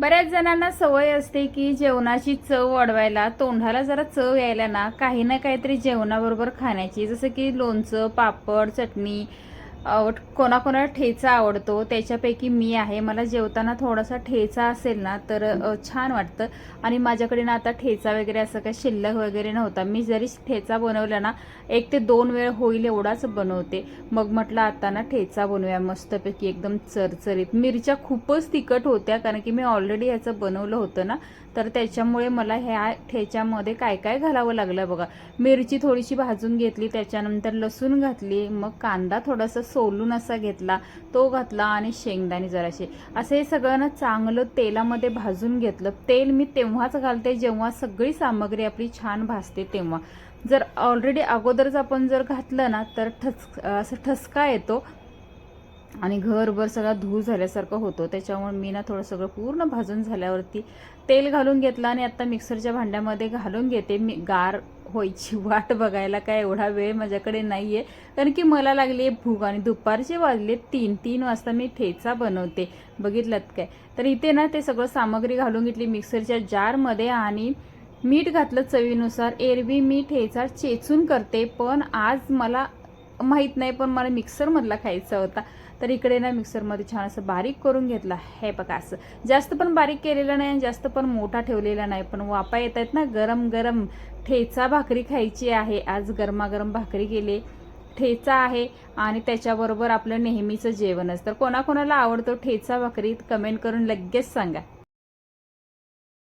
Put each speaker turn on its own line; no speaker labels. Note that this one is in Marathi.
बऱ्याच जणांना सवय असते की जेवणाची चव वाढवायला तोंडाला जरा चव यायला ना काही ना काहीतरी जेवणाबरोबर खाण्याची. जसं की लोणचं पापड चटणी आवड कोणाकोणाला ठेचा आवडतो त्याच्यापैकी मी आहे. मला जेवताना थोडासा ठेचा असेल ना तर छान वाटतं. आणि माझ्याकडे ना आता ठेचा वगैरे असं काही शिल्लक वगैरे नव्हता. मी जरी ठेचा बनवला ना एक ते दोन वेळ होईल एवढाच बनवते. मग म्हटलं आता ना ठेचा बनवूया मस्तपैकी एकदम चरचरीत. मिरच्या खूपच तिखट होत्या कारण की मी ऑलरेडी ह्याचं बनवलं होतं ना. तर त्याच्यामुळे मला ह्या ठेच्यामध्ये काय काय घालावं लागलं बघा. मिरची थोडीशी भाजून घेतली त्याच्यानंतर लसूण घातली मग कांदा थोडासा सोलून असा घेतला तो घातला आणि शेंगदाणे जराशे. असं हे सगळं ना चांगलं तेलामध्ये भाजून घेतलं. तेल मी तेव्हाच घालते जेव्हा सगळी सामग्री आपली छान भाजते तेव्हा. जर ऑलरेडी अगोदरच आपण जर घातलं ना तर ठस असं ठसका येतो आणि घरभर सगळा धूळ झाल्यासारखं होतं. त्याच्यामुळे मी ना थोडं सगळं पूर्ण भाजून झाल्यावरती तेल घालून घेतलं आणि आता मिक्सरच्या भांड्यामध्ये घालून घेते. मी गार व्हायची वाट बघायला काय एवढा वेळ माझ्याकडे नाही आहे कारण की मला लागली आहे भूक आणि दुपारचे वाजले तीन तीन वाजता मी ठेचा बनवते. बघितलं काय? तर इथे ना ते सगळं सामग्री घालून घेतली मिक्सरच्या जारमध्ये आणि मीठ घातलं चवीनुसार. एरवी मी ठेचा चेचून करते पण आज मला माहीत नाही पण मला मिक्सरमधला खायचा होता. तर इकडे ना मिक्सरमध्ये छान असं बारीक करून घेतला. हे बघा असं. जास्त पण बारीक केलेलं नाही आणि जास्त पण मोठा ठेवलेला नाही. पण वापा येत आहेत ना गरम गरम ठेचा भाकरी खायची आहे. आज गरमागरम भाकरी केली. ठेचा आहे आणि त्याच्याबरोबर आपलं नेहमीचं जेवणच. तर कोणाकोणाला आवडतो ठेचा भाकरी कमेंट करून लगेच सांगा.